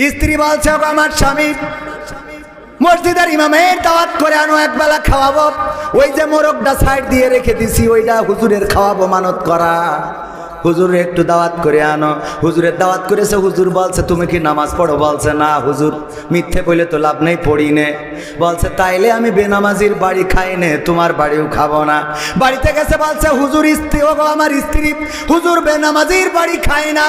স্ত্রী বলছে, "ওগো আমার স্বামী, মসজিদের ইমামের দাওয়াত করে আনো একবেলা খাওয়াবো। ওই যে মোরগটা সাইড দিয়ে রেখে দিছি, ওইটা হুজুরের খাওয়াবো মানত করা। হুজুরের একটু দাওয়াত করে আনো। হুজুরের দাওয়াত করেছে, হুজুর বলছে, তুমি কি নামাজ পড়ো? বলছে, না হুজুর, মিথ্যে বলে তো লাভ নেই, পড়ি নে। বলছে, তাইলে আমি বেনামাজির বাড়ি খাই নে, তোমার বাড়িও খাব না। বাড়িতে গেছে, বলছে, হুজুর স্ত্রী, ও আমার স্ত্রী, হুজুর বেনামাজির বাড়ি খায় না।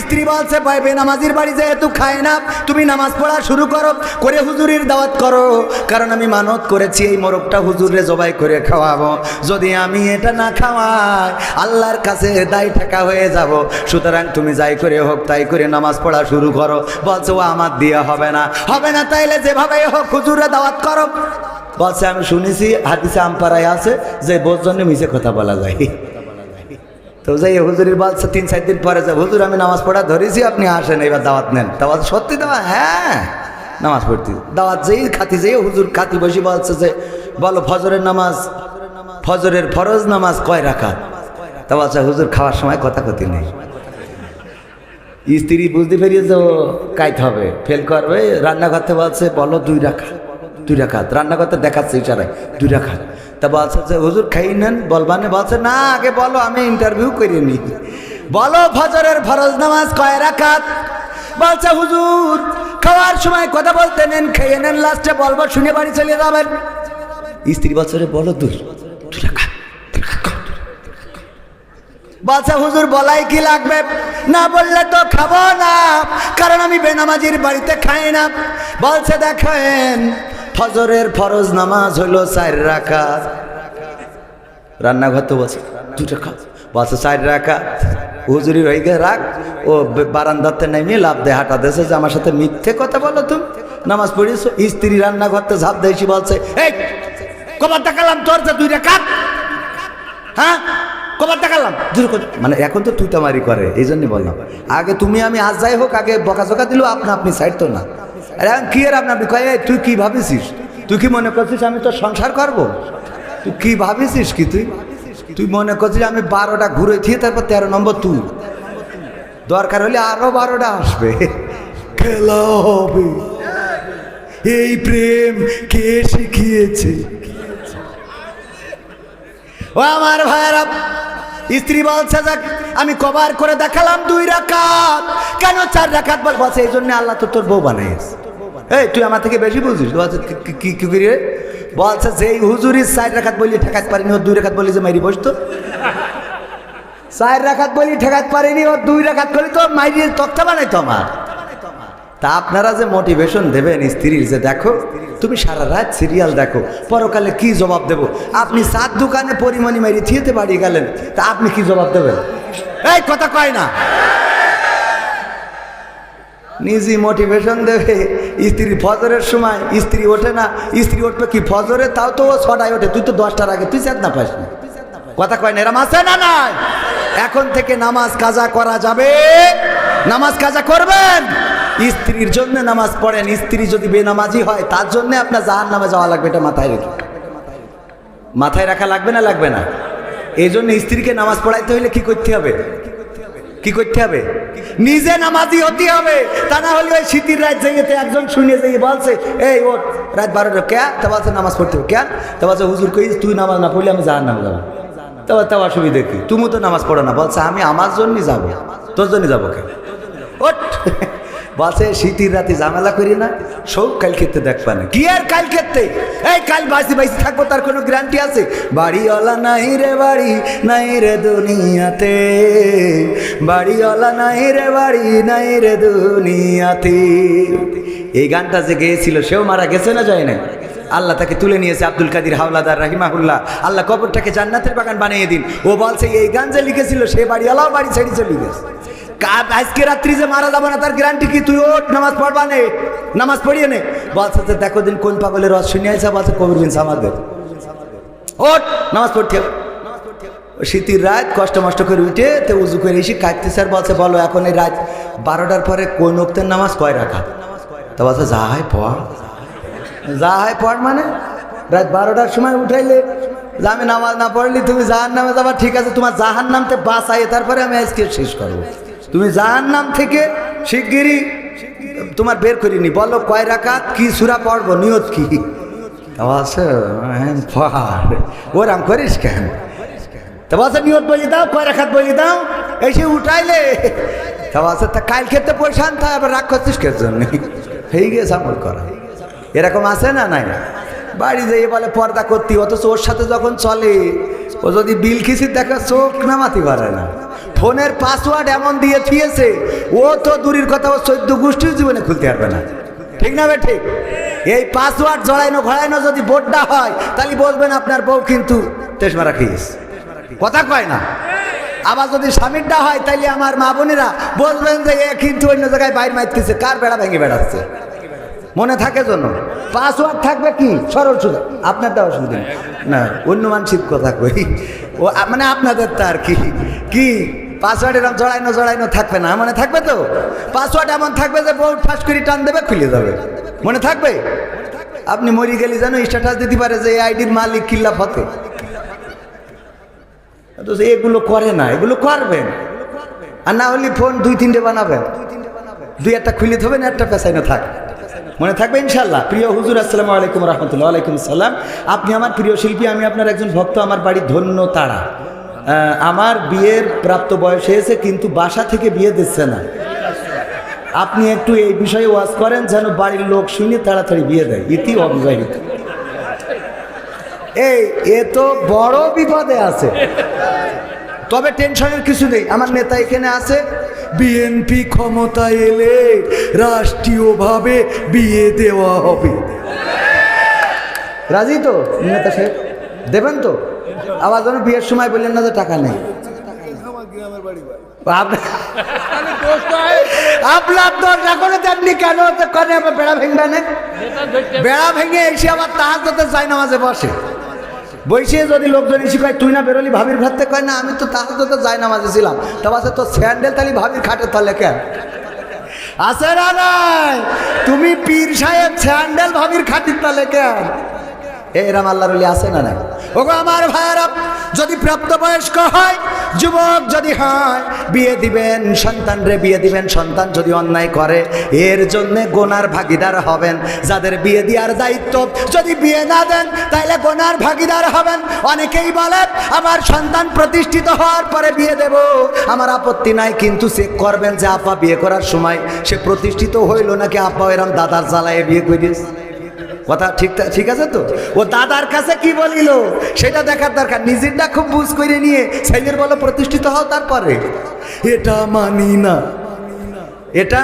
স্ত্রী বলছে, ভাই, বেনামাজির বাড়ি যেহেতু খাই না, তুমি নামাজ পড়া শুরু করো, করে হুজুরের দাওয়াত করো। কারণ আমি মানত করেছি, এই মোরগটা হুজুরে জবাই করে খাওয়াবো। যদি আমি এটা না খাওয়াই, আল্লাহর কাছে দায় ঠেকা হয়ে যাব। সুতরাং তুমি যাই করে হোক, তাই করে নামাজ পড়া শুরু করো। বলছো আমার দিয়ে হবে না। হবে না তাইলে যেভাবে হোক হুজুরে দাওয়াত করো। বলছে, আমি শুনেছি, হাদিসে আমপাড়ায় আছে যে বোঝ জন্য মিশে কথা বলা যায়। তো যাই হুজুরের বলছে, তিন, চার দিন পরে যে হুজুর, আমি নামাজ পড়া ধরেছি, আপনি আসেন, এবার দাওয়াত নেন। দাওয়াত সত্যি দেওয়া হ্যাঁ নামাজ পড়তে। দাওয়াত যেই খাতি, যেই হুজুর খাতি বসে বলছে যে, বলো, ফজরের নামাজ, ফজরের ফরজ নামাজ কয় রাখা তা বলছে, হুজুর, খাওয়ার সময় কথা কথি নেই। স্ত্রী বুঝতে পেরিয়েছে ও কাইতে হবে, ফেল করবে। রান্না করতে বলছে, বলো দুই রাখা দুই রাখাত। রান্না করতে দেখাচ্ছে ইশারায়, দুই রাখাত। তা বলছে যে, হুজুর খাই নেন। বলবানে বলছে, না, আগে বলো, আমি ইন্টারভিউ করিনি বলো, ফজরের ফরজ নামাজ কয় রাখাত? বলছে, হুজুর, খাওয়ার সময় কথা বলতে নেন, খেয়ে নেন, লাস্টে বলব, শুনে বাড়ি চলে যাবেন। স্ত্রী বছরে বলো দুই দুই রাখাত দুই রাখাত। বলছে, হুজুর, বলাই কি লাগবে? না বললে তো খাব না, কারণ আমি বেনামাজির বাড়িতে খাই না। বলছে, দেখেন, ফজরের ফরজ নামাজ হলো চার রাখা রান্নাঘর তো বলছে দুটো খা বলছে, চার রাকাত? হুজুরি হয়ে গে রাখ। ও বারান্দাতে নেমে লাভ দে, হাঁটা দেশে যে আমার সাথে মিথ্যে কথা বলো তুমি। নামাজ পড়িয়েছো, স্ত্রী রান্নাঘরতে ঝাঁপ দিয়েছি বলছে, এই কবার দেখালাম তোর যে দুইটা রাকাত? হ্যাঁ? কবার দেখালাম। মানে এখন তো তুইতামারি করে, এই জন্যই বললাম। আগে তুমি আমি আজ যাই হোক, আগে বকাঝকা দিল, আপনা আপনি সাইড তো না। আরে এখন কি আর আপনা আপনি কয় তুই কি ভাবিছিস? তুই কি মনে করছিস আমি তো সংসার করব? তুই কি ভাবিছিস কি তুই? তুই মনে করছিস আমি বারোটা ঘুরে থিয়ে তারপর তেরো নম্বর তুই? দরকার হলে আরও বারোটা আসবে। খেলা হবে। এই প্রেম কে শিখিয়েছে? ও আমার ভাইয়েরা স্ত্রী বলছে, যাক, আমি কবার করে দেখালাম দুই রাখাত কেন চার রাখাত বল বলছে এই জন্য আল্লাহ তো তোর বউ বানাইছে এই, তুই আমার থেকে বেশি বুঝিস বলছে, কি- কি- রে? বলছে হুজুরি চার রাখাত বলি ঠেকাত পারিনি ও দুই রাখাত বলি যে মাইরি বসতো চার রাখাত বলি ঠেকাত পারিনি ও দুই রাখাত বলি তো মাইরি তক্তা বানাইতো আমার। তা আপনারা যে মোটিভেশন দেবেন স্ত্রীর, যে দেখো, তুমি সারা রাত সিরিয়াল দেখো, পরকালে কি জবাব দেব? আপনি সাত দোকানে পরিমাণি মারি থিয়েতে বাড়ি গেলেন, তা আপনি কি জবাব দেবেন? এই কথা কয় না। নিজে মোটিভেশন দেবে, স্ত্রী ফজরের সময়, স্ত্রী ওঠে না, স্ত্রী উঠবে কি ফজরে? তাও তো ও ছটায় ওঠে, তুই তো দশটার আগে, তুই চাঁদ না পাস না। কথা কয় না, এরম আছে না নাই? এখন থেকে নামাজ কাজা করা যাবে? নামাজ কাজা করবেন? স্ত্রীর জন্য নামাজ পড়েন, স্ত্রী যদি বেনামাজি হয়, তার জন্য আপনার জাহান নামে যাওয়া লাগবে, এটা মাথায় রেখে। মাথায় রাখা লাগবে না লাগবে না। এই জন্য স্ত্রীকে নামাজ পড়াইতে হলে কি করতে হবে? কি করতে হবে? নিজে নামাজি হতে হবে। তা না হলে ওই শীতের রাত জেগেতে একজন শুনে জেগে বলছে, এই ও রাত বারোটা কে তা বলছে, নামাজ পড়তে হবে। কেন তা বলছে, হুজুর কই, তুই নামাজ না পড়লে আমি জাহান নামে যাব। তা তা অসুবিধা কি? তুমি তো নামাজ পড়ো না। বলছে, আমি আমার জন্যই যাব। তোর জন্য যাব কে ওট বলছে শীতের রাতে ঝামেলা করি না সব কাল খেতে দেখবা না। কি আর কাল খেতে? এই কাল বাসি বাঁচি থাকব, তার কোনো গ্যারান্টি আছে? বাড়িওয়ালা নাই রে বাড়ি, নাই রে দুনিয়াতে। বাড়িওয়ালা নাই রে বাড়ি, নাই রে দুনিয়াতে। এই গানটা যে গেয়েছিল, সেও মারা গেছে না যায় না আল্লাহ তাকে তুলে নিয়েছে আব্দুল কাদির হাওলাদার রাহিমাহুল্লাহ। আল্লাহ কবরটাকে জান্নাতের বাগান বানিয়ে দিন। ও বলছে, এই গান যে লিখেছিল, সে বাড়িওয়ালাও বাড়ি ছেড়ে চলে গেছে। আজকে রাত্রি যে মারা যাব না, তার গ্যারান্টি কি? তুই ওঠ, নামাজ পড়বা নে। নামাজ পড়িয়ে নে। বলছে যে দেখো দিন কোন পাগলের রস শুনে আছে বলছে, কবির বিন আমাদের ওঠ, নামাজ পড়তে শীতের রাত, কষ্ট মষ্ট করে উঠে, তো উজু করে এসে কাটতে স্যার বলছে, বলো, এখন এই রাত বারোটার পরে কোন উক্তের নামাজ কয় রাখা তো বলছে, যা হয় পড়। যা হয় পড় মানে? রাত বারোটার সময় উঠাইলে আমি নামাজ না পড়লি, তুমি জাহান নামে যাবা, ঠিক আছে, তোমার জাহান নামতে বাস আইয়ে তারপরে আমি আজকে শেষ করব। তুমি জাহান নাম থেকে শিগগিরই তোমার বের করিনি বলো কয় রাকাত? কি সুরা পড়ব? নিয়ত কি? হ্যাঁ, ওরাম করিস কেন? তা বলছে নিয়ত বলি দাও কয় রাখাত বলি দাও? এসে উঠাইলে তা তা কাল খেতে পয়সা আনতে আবার রাগ করছিস কে জন্য? হয়ে গেছে আমল করা। এরকম আছে না নাই? বাড়ি যেয়ে বলে পর্দা করতি অথচ ওর সাথে যখন চলে ও যদি বিল খিসির দেখা চোখ নামাতে পারে না। ফোনের পাসওয়ার্ড এমন দিয়ে থিয়েছে ও তো দূরের কথা, ও চোদ্দ গোষ্ঠীর জীবনে খুলতে পারবে না। ঠিক না ঠিক? এই পাসওয়ার্ড জড়াইনো ঘড়াইনো যদি বোর্ডটা হয়, তাহলে বলবেন আপনার বউ কিন্তু তেজমারা খেয়েছে কথা কয় না। আবার যদি স্বামীরটা হয় তাইলে আমার মা বোনেরা বলবেন যে এ কিন্তু অন্য জায়গায় বাইর মারতেছে, কার বেড়া ভেঙে বেড়াচ্ছে? মনে থাকে জন্য পাসওয়ার্ড থাকবে কি? সরল সুদা আপনার দেওয়া অসুবিধা না, অন্য মানসিক কথা কই। ও মানে আপনাদের তো আর কি? কি? পাসওয়ার্ড এরকম জড়াইনো জড়াইনো থাকবে না। মনে থাকবে তো? পাসওয়ার্ড এমন থাকবে যে বউ ঠাস করে টান দেবে, খুলে যাবে। মনে থাকবে? আপনি মরি গেলে যেন স্ট্যাটাস দিতে পারে যে এই আইডির মালিক কিল্লা ফতে তো এগুলো করে না, এগুলো করবেন। আর না হলে ফোন দুই, তিনটে বানাবেন। দুই একটা খুলে ধরবেন একটা পেছাইনো থাক। মনে থাকবে ইনশাল্লাহ প্রিয় হুজুর, আসসালামু আলাইকুম রহমতুল্লাহ আলাইকুম সালাম আপনি আমার প্রিয় শিল্পী, আমি আপনার একজন ভক্ত, আমার বাড়ি ধন্য তারা। আমার বিয়ের প্রাপ্ত বয়স হয়েছে, কিন্তু বাসা থেকে বিয়ে দিচ্ছে না। আপনি একটু এই বিষয়ে ওয়াজ করেন যেন বাড়ির লোক শুনে তাড়াতাড়ি বিয়ে দেয়। ইতি অবিবাহিত। এই, এ তো বড় বিপদে আছে। তবে টেনশনের কিছু নেই। আমার নেতা এখানে আছে। বিএনপি ক্ষমতা এলে রাষ্ট্রীয়ভাবে বিয়ে দেওয়া হবে। রাজি তো, নেতা সাহেব? দেবেন তো? আবার যেন বিয়ের সময় বললেন না যে টাকা নেই। কেন? বেড়া বেড়া ভেঙে আবার চাই নামাজে বসে। বইসে যদি লোকজন কয়, তুই না বেরোলি ভাবির ভাবতে কয়, না, আমি তো তাহার যাতে যাই নামাজে ছিলাম। তা বাসে তো স্যান্ডেল তালি ভাবির খাটে তলে কেন? আছে না নাই? তুমি পীর সাহেব স্যান্ডেল ভাবির খাটির তলে কেন? এরাম আল্লাহর আছে না নাই? ওগো আমার ভাইয়েরা, যদি প্রাপ্তবয়স্ক হয়, যুবক যদি হয়, বিয়ে দিবেন সন্তানরে বিয়ে দিবেন সন্তান যদি অন্যায় করে, এর জন্য গোনার ভাগিদার হবেন। যাদের বিয়ে দেওয়ার দায়িত্ব যদি বিয়ে না দেন তাহলে গোনার ভাগিদার হবেন। অনেকেই বলেন আমার সন্তান প্রতিষ্ঠিত হওয়ার পরে বিয়ে দেব। আমার আপত্তি নাই, কিন্তু চেক করবেন যে, আপা, বিয়ে করার সময় সে প্রতিষ্ঠিত হইল নাকি আপা এরম দাদার জ্বালায় বিয়ে করিস? কথা ঠিক ঠিক আছে তো? ও দাদার কাছে কি বলিল? সেটা দেখার দরকার। নিজেরটা খুব বুঝ করে নিয়ে ছেলের বলো প্রতিষ্ঠিত হও তারপরে। এটা মানি না। এটা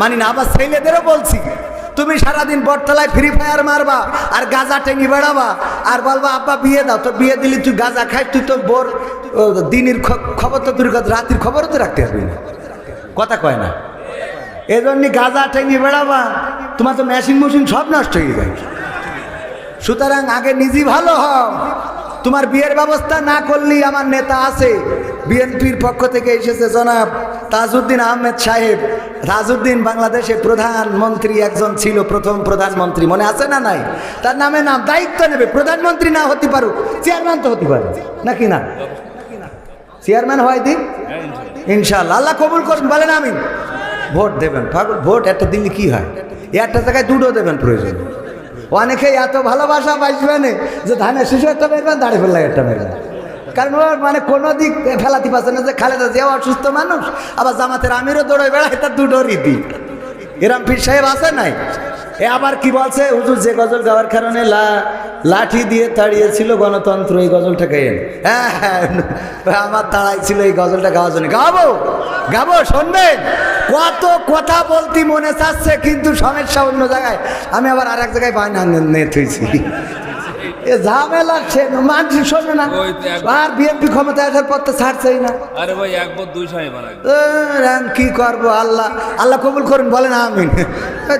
মানি না। আবার ছেলেদেরও বলছি। তুমি সারাদিন বটতলায় ফ্রি ফায়ার মারবা আর গাজা টেঙ্গি বেড়াবা আর বলবা, আব্বা, বিয়ে দাও। তো বিয়ে দিলি তুই গাজা খাই, তুই তো বোর দিনের খবর তো তুই রাতের খবরও তো রাখতে পারবি না। কথা কয় না। এই জন্য গাজা টেঙ্গি বেড়াবা। তোমার তো মেশিন মেশিন সব নষ্ট হয়ে যায়। সুতরাং আগে নিজে ভালো হও। তোমার বিয়ের ব্যবস্থা না করলেই আমার নেতা আছে। বিএনপির পক্ষ থেকে এসেছে জনাব তাজউদ্দিন আহমেদ সাহেব। তাজউদ্দিন বাংলাদেশে প্রধানমন্ত্রী একজন ছিল, প্রথম প্রধানমন্ত্রী। মনে আছে না নাই? তার নামে নাম, দায়িত্ব নেবে। প্রধানমন্ত্রী না হতে পারুক, চেয়ারম্যান তো হতে পারে। নাকি না? চেয়ারম্যান হয় দিন? ইনশাল্লাহ আল্লাহ কবুল করুন, বলেন আমিন। ভোট দেবেন। পাগল ভোট একটা দিলে কি হয়? একটা জায়গায় দুটো দেবেন প্রয়োজন। অনেকে এত ভালোবাসা বাসবেন যে ধানের শিশু একটা মেরবেন দাঁড়িয়ে ফেললে একটা মেরবেন। কারণ ওর মানে কোনো দিক ফেলাতে পারছে না যে খালেদা জিয়াও অসুস্থ মানুষ, আবার জামাতের আমিরও দৌড়ে বেড়ায়, তার দুটো রীতি। এরম ফির সাহেব আছে নাই? এ আবার কি বলছে? হুজুর, যে গজল গাওয়ার কারণে লা, লাঠি দিয়ে তাড়িয়েছিল গণতন্ত্র, এই গজলটা গাইয়েন। হ্যাঁ হ্যাঁ আমার তাড়াই ছিল এই গজলটা গাওয়ার জন্য। গাবো গাবো, শুনবেন? কত কথা বলতে মনে চাচ্ছে, কিন্তু সমস্যা অন্য জায়গায়। আমি আবার আর এক জায়গায় বায়না নিয়ে থুইছি এ ঝামেলা সে মানুষ শোনে না। আর বিএনপি ক্ষমতা আসার পর তো ছাড়ছেই না। আরে ভাই এক বোধ দুই স্বামী বানাই কি করব আল্লাহ? আল্লাহ কবুল করুন বলেন আমিন।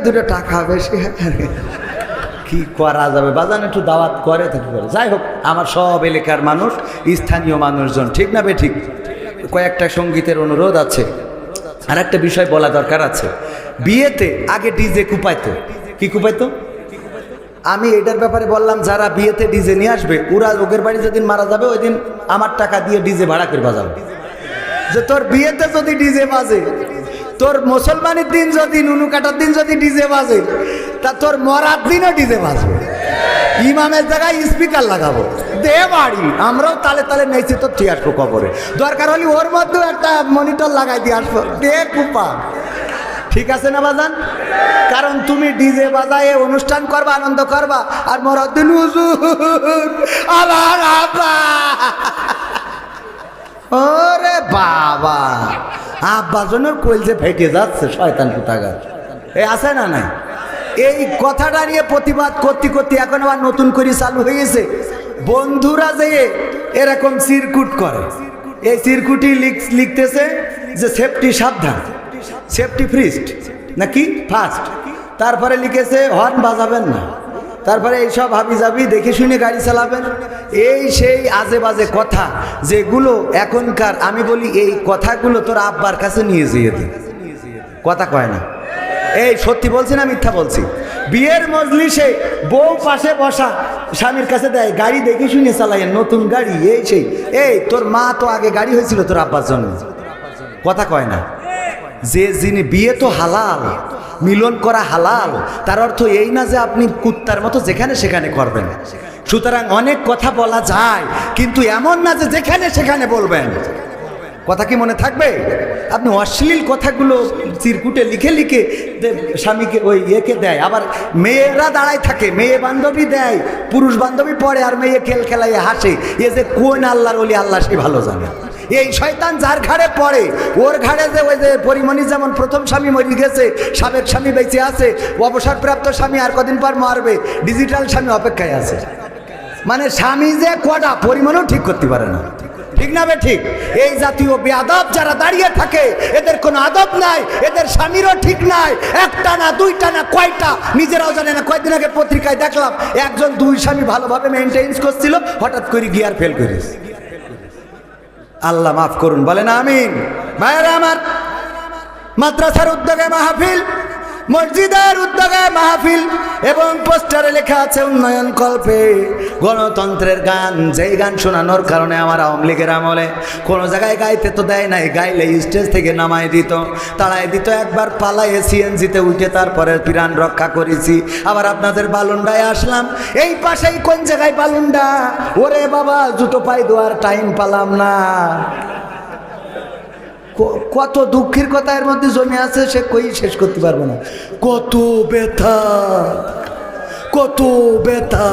দুটো টাকা বেশি। কি করা যাবে? বাজান একটু দাওয়াত করে থাকি করে? যাই হোক আমার সব এলাকার মানুষ স্থানীয় মানুষজন ঠিক না বে ঠিক? কয়েকটা সঙ্গীতের অনুরোধ আছে। আর একটা বিষয় বলা দরকার আছে। বিয়েতে আগে ডিজে কুপাইতো। কি কুপাইতো? আমি এটার ব্যাপারে বললাম, যারা বিয়েতে ডিজে নিয়ে আসবে, ওরা ওদের বাড়ি যেদিন মারা যাবে ওই দিন আমার টাকা দিয়ে ডিজে ভাড়া করে বাজাবে। যে তোর বিয়েতে যদি ডিজে বাজে, তোর মুসলমানের দিন যদি, নুনু কাটার দিন যদি ডিজে বাজে, তা তোর মরার দিনও ডিজে বাজবে। ইমামের জায়গায় স্পিকার লাগাবো। দে বাড়ি, আমরাও তালে তালে নেইছি তো ঠিক আসব কবরে। দরকার হলে ওর মধ্যেও একটা মনিটর লাগাই দিয়ে আসব। দে কুপা। ঠিক আছে না বাজান? কারণ তুমি ডিজে বাজায় অনুষ্ঠান করবা, আনন্দ করবা, আর মরার দিন হুজুর আমার আব্বা। ওরে বাবা। আব্বা জনের কোয়েল যে ফেটে যাচ্ছে, শয়তান কোথাকার। এই আছে না নাই? এই কথাটা নিয়ে প্রতিবাদ করতে করতে এখন আবার নতুন করে চালু হয়ে গেছে। বন্ধুরা যে এরকম চিরকুট করে, এই চিরকুটি লিখ- লিখতেছে যে সেফটি সাবধান। সেফটি ফ্রিস্ট নাকি ফার্স্ট তারপরে লিখেছে হর্ন বাজাবেন না। তারপরে এইসব হাবি যাবি দেখে শুনে গাড়ি চালাবেন। এই সেই আজে বাজে কথা যেগুলো এখনকার, আমি বলি এই কথাগুলো তোর আব্বার কাছে নিয়ে যেয়ে দে। কথা কয় না। এই সত্যি বলছি না মিথ্যা বলছি? বিয়ের মজলি মজলিসে বউ পাশে বসা স্বামীর কাছে দেয়, গাড়ি দেখে শুনে চালাই নতুন গাড়ি, এই সেই। এই, তোর মা তো আগে গাড়ি হয়েছিল তোর আব্বার জন্য। কথা কয় না। যে যিনি বিয়ে তো হালাল, মিলন করা হালাল, তার অর্থ এই না যে আপনি কুত্তার মতো যেখানে সেখানে করবেন। সুতরাং অনেক কথা বলা যায়, কিন্তু এমন না যে যেখানে সেখানে বলবেন। কথা কি মনে থাকবে? আপনি অশ্লীল কথাগুলো চিরকুটে লিখে লিখে স্বামীকে ওই ইয়েকে দেয়, আবার মেয়েরা দাঁড়ায় থাকে, মেয়ে বান্ধবী দেয়, পুরুষ বান্ধবী পড়ে আর মেয়ে খেল খেলাইয়ে হাসে। এ যে কোন আল্লাহর ওলি, আল্লাহ সে ভালো জানে। এই শয়তান যার ঘাড়ে পড়ে, ওর ঘাড়ে যে ওই যে পরিমণি যেমন প্রথম স্বামী মরি গেছে, সাবেক স্বামী বেঁচে আছে, অবসরপ্রাপ্ত স্বামী আর কদিন পর মারবে ডিজিটাল স্বামী অপেক্ষায় আছে। মানে স্বামী যে কটা, পরিমাণও ঠিক করতে পারে না। ঠিক না ঠিক? এই জাতীয় বেআদব যারা দাঁড়িয়ে থাকে, এদের কোনো আদব নাই, এদের স্বামীরও ঠিক নাই। একটা না দুইটা না কয়টা, নিজেরাও জানে না। কয়েকদিন আগে পত্রিকায় দেখলাম, একজন দুই স্বামী ভালোভাবে মেনটেন্স করছিল, হঠাৎ করে গিয়ার ফেল করিস আল্লাহ মাফ করুন বলেন আমিন। ভাইয়েরা আমার মাদ্রাসার উদ্যোগে মাহফিল। মসজিদের উদ্যোগে মাহফিল এবং পোস্টারে লেখা আছে উন্নয়ন কল্পে। গণতন্ত্রের গান, যেই গান শোনানোর কারণে আমার আওয়ামী লীগের আমলে কোনো জায়গায় গাইতে তো দেয় নাই, গাইলে স্টেজ থেকে নামাই দিত। তাড়াই দিত একবার পালাইয়ে সিএনজিতে উঠে তারপরে পিরান রক্ষা করেছি। আবার আপনাদের বালুন্ডায় আসলাম, এই পাশেই কোন জায়গায় বালুন্ডা? ওরে বাবা, জুতো পাই দেওয়ার টাইম পালাম না। কত দুঃখের কথা এর মধ্যে জমে আছে, সে কই শেষ করতে পারব না। কত ব্যথা কত ব্যথা।